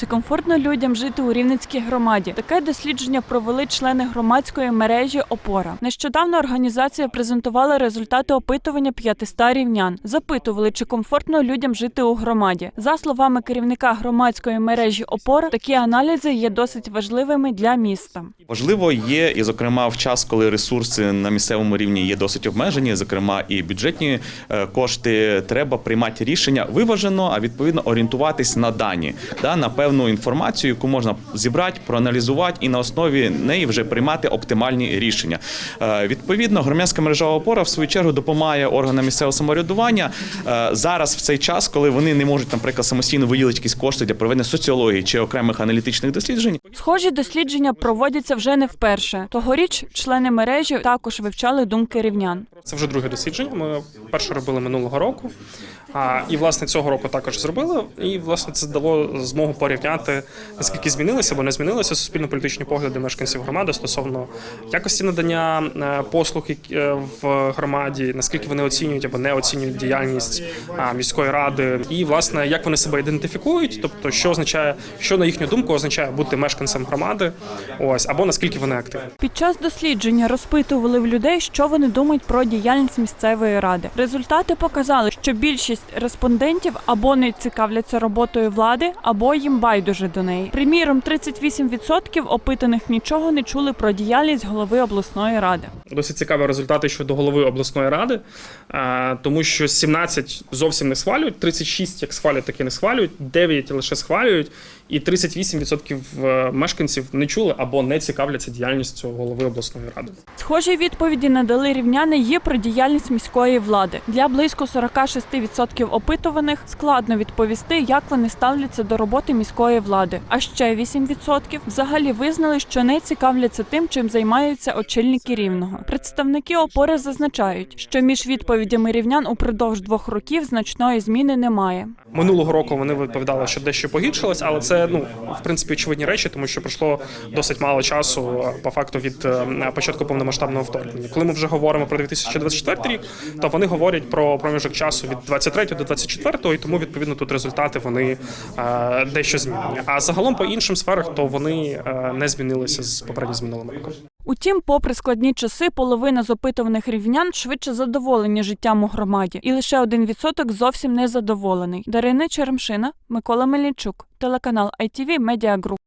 Чи комфортно людям жити у Рівненській громаді? Таке дослідження провели члени громадської мережі Опора. Нещодавно організація презентувала результати опитування 500 рівнян. Запитували, чи комфортно людям жити у громаді. За словами керівника громадської мережі Опора, такі аналізи є досить важливими для міста. Можливо, є і зокрема в час, коли ресурси на місцевому рівні є досить обмежені, зокрема і бюджетні е, кошти, треба приймати рішення виважено, а відповідно орієнтуватись на дані, да, на певну інформацію, яку можна зібрати, проаналізувати і на основі неї вже приймати оптимальні рішення. Е, Відповідно, громадська мережа опора в свою чергу допомагає органам місцевого самоврядування е, зараз в цей час, коли вони не можуть, наприклад, самостійно виділити якісь кошти для проведення соціології чи окремих аналітичних досліджень. Схожі дослідження проводяться вже не вперше. Тогоріч члени мережі також вивчали думки рівнян. Це вже друге дослідження. Ми перше робили минулого року. А, і власне цього року також зробили. І власне це дало змогу порівняти наскільки змінилися або не змінилися суспільно-політичні погляди мешканців громади стосовно якості надання е, послуг е, в громаді, наскільки вони оцінюють або не оцінюють діяльність міської ради, і власне як вони себе ідентифікують, тобто що означає, що на їхню думку означає бути мешканцем громади, ось або наскільки вони активні. Під час дослідження розпитували в людей, що вони думають про діяльність місцевої ради. Результати показали, що більшість респондентів або не цікавляться роботою влади, або їм байдуже до неї. Приміром, 38% опитаних нічого не чули про діяльність голови обласної ради. Досить цікаві результати щодо голови обласної ради, тому що 17 зовсім не схвалюють, 36 як схвалюють, так і не схвалюють, 9 лише схвалюють, і 38% е, мешканців не чули або не цікавляться діяльністю голови обласної ради. Схожі відповіді надали рівняни є про діяльність міської влади. Для близько 46% опитуваних складно відповісти, як вони ставляться до роботи міської влади. А ще 8% взагалі визнали, що не цікавляться тим, чим займаються очільники рівного. Представники опори зазначають, що між відповідями рівнян упродовж двох років значної зміни немає. Минулого року вони відповідали, що дещо погіршилось, але це ну в принципі очевидні речі, тому що пройшло досить мало часу е, по факту від е, початку повномасштабного вторгнення. Коли ми вже говоримо про 2024 рік, то вони говорять про проміжок часу від 23 до 24, і тому відповідно тут результати вони е, дещо змінені. А загалом по іншим сферах то вони е, не змінилися з попередньо з минулим роком. Утім, попри складні часи, половина з опитуваних рівнян швидше задоволені життям у громаді, і лише один відсоток зовсім не задоволений. Дарина Черемшина, Микола Мельничук, телеканал ITV Media Group.